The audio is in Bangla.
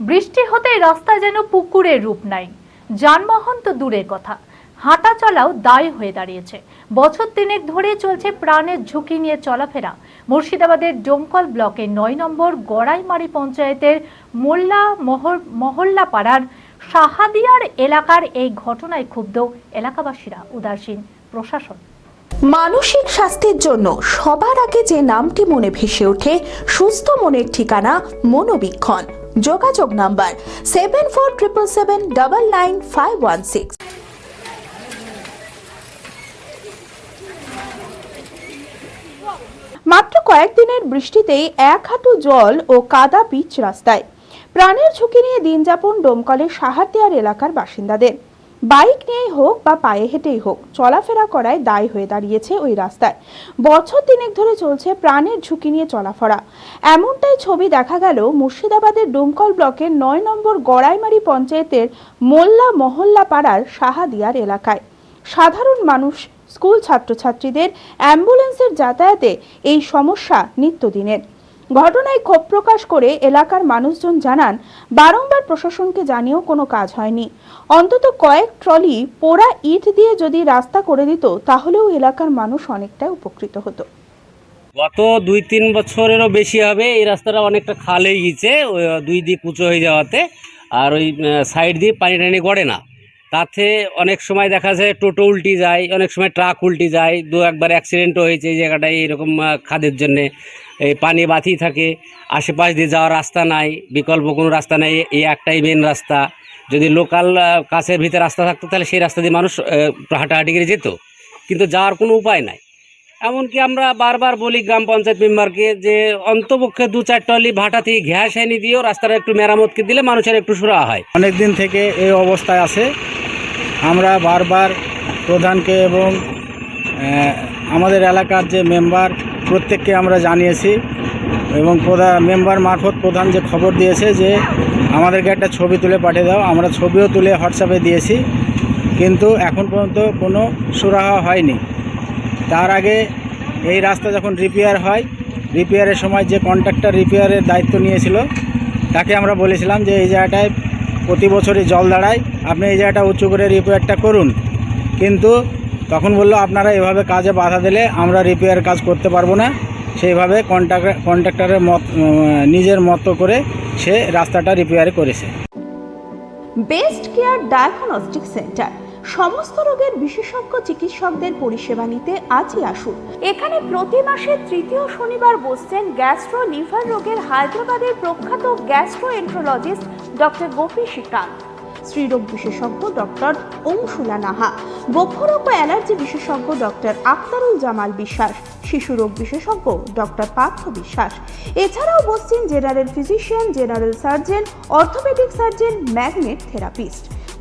বৃষ্টি হতেই রাস্তা যেন পুকুরের রূপ নাই। যানবাহন তো দূরের কথা। হাঁটা চলাও দায় হয়ে দাঁড়িয়েছে। বছর তিনেক ধরে চলছে প্রাণের ঝুঁকি নিয়ে চলাফেরা। মুর্শিদাবাদের ডোমকল ব্লকের নয় নম্বর গড়াইমারি পঞ্চায়েতের মোল্লা মহর মহল্লা পাড়ার সাহাদিয়ার এলাকার এই ঘটনায় ক্ষুব্ধ এলাকাবাসীরা। উদাসীন প্রশাসন। মানসিক স্বাস্থ্যের জন্য সবার আগে যে নামটি মনে ভেসে ওঠে, সুস্থ মনের ঠিকানা মনোবীক্ষণ। যোগাযোগ number seven four triple seven double nine five one six. মাত্র কয়েকদিনের বৃষ্টিতেই এক হাঁটু জল ও কাদা পিচ রাস্তায়। প্রাণের ঝুঁকি নিয়ে দিনযাপন ডোমকলের সাহাতিয়ার এলাকার বাসিন্দাদের। বাইক নিয়েই হোক বা পায়ে হেঁটেই হোক, চলাফেরা করায় দায় হয়ে দাঁড়িয়েছে ওই রাস্তায়। বছর তিনেক ধরে চলছে প্রাণের ঝুঁকি নিয়ে চলাফেরা। এমনটাই ছবি দেখা গেল মুর্শিদাবাদের ডুমকল ব্লকের নয় নম্বর গড়াইমারি পঞ্চায়েতের মোল্লা মহল্লা পাড়ার সাহাদিয়ার এলাকায়। সাধারণ মানুষ, স্কুল ছাত্রছাত্রীদের অ্যাম্বুলেন্সের যাতায়াতে এই সমস্যা নিত্যদিনের। ঘটনায় ক্ষোভ প্রকাশ করে এলাকার মানুষজন জানান, বারংবার প্রশাসনকে জানিয়েও কোনো কাজ হয়নি। অন্তত কয়েক ট্রলি পোড়া ইট দিয়ে যদি রাস্তা করে দিত, তাহলেও এলাকার মানুষ অনেকটাই উপকৃত হতো। গত দুই তিন বছরেরও বেশি হবে, এই রাস্তাটা অনেকটা খাল হয়ে গেছে দুই দিক উঁচু হয়ে যাওয়াতে, আর ওই সাইড দিয়ে পানি টানি গড়ে না। তাতে অনেক সময় দেখা যায় টোটো উল্টি যায়, অনেক সময় ট্রাক উল্টি যায়, দু একবার অ্যাক্সিডেন্টও হয়েছে এই জায়গাটায় এরকম খাদের জন্যে। এই পানি বাতি থাকে, আশেপাশ দিয়ে যাওয়ার রাস্তা নাই, বিকল্প কোনো রাস্তা নাই, এই একটাই মেন রাস্তা। যদি লোকাল কাছের ভিতরে রাস্তা থাকতো, তাহলে সেই রাস্তা দিয়ে মানুষ হাঁটাহাঁটি করে যেত। কিন্তু যাওয়ার কোনো উপায় নাই। এমনকি আমরা বারবার বলি গ্রাম পঞ্চায়েত মেম্বারকে যে, অন্তপক্ষে দু চার টলি ভাটা থেকে ঘ্যাস এনে দিয়েও রাস্তাটা একটু মেরামতকে দিলে মানুষের একটু সুরা হয়। অনেক দিন থেকে এই অবস্থায় আছে। আমরা বারবার প্রধানকে এবং আমাদের এলাকার যে মেম্বার, প্রত্যেককে আমরা জানিয়েছি এবং প্রধান মেম্বার মারফত প্রধান যে খবর দিয়েছে যে, আমাদেরকে একটা ছবি তুলে পাঠিয়ে দাও। আমরা ছবিও তুলে হোয়াটসঅ্যাপে দিয়েছি, কিন্তু এখন পর্যন্ত কোনো সুরাহা হয়নি। তার আগে এই রাস্তা যখন রিপেয়ার হয় রিপেয়ারের সময় যে কন্ট্রাক্টর রিপেয়ারের দায়িত্ব নিয়েছিল, তাকে আমরা বলেছিলাম যে, এই জায়গাটায় প্রতি বছরই জল দাঁড়ায়। আপনি এই জায়গাটা উঁচু করে রিপেয়ারটা করুন। কিন্তু তখন বলল, আপনারা এভাবে কাজে বাধা দিলে আমরা রিপেয়ার কাজ করতে পারব না। সেইভাবে কন্ট্রাক্ট কন্ট্রাক্টারের মত নিজের মতো করে সে রাস্তাটা রিপেয়ার করেছে। বেস্ট কেয়ার ডায়াগনস্টিক সেন্টার সমস্ত রোগের বিশেষজ্ঞ চিকিৎসকদের পরিষেবা নিতে আজই আসুন। এখানে প্রতি মাসে তৃতীয় শনিবার বসছেন গ্যাস্ট্রো লিভার রোগের হায়দ্রাবাদের প্রখ্যাত gastroenterologist doctor Gopi Srikanth. স্ত্রীরোগ বিশেষজ্ঞ ডক্টর অংশুলা নাহা, বক্ষরোগ ও অ্যালার্জি বিশেষজ্ঞ ডক্টর আক্তারুল জামাল বিশ্বাস, শিশু রোগ বিশেষজ্ঞ ডক্টর পার্থ বিশ্বাস। এছাড়াও বসছেন general physician, general surgeon, orthopaedic surgeon, magnet therapist.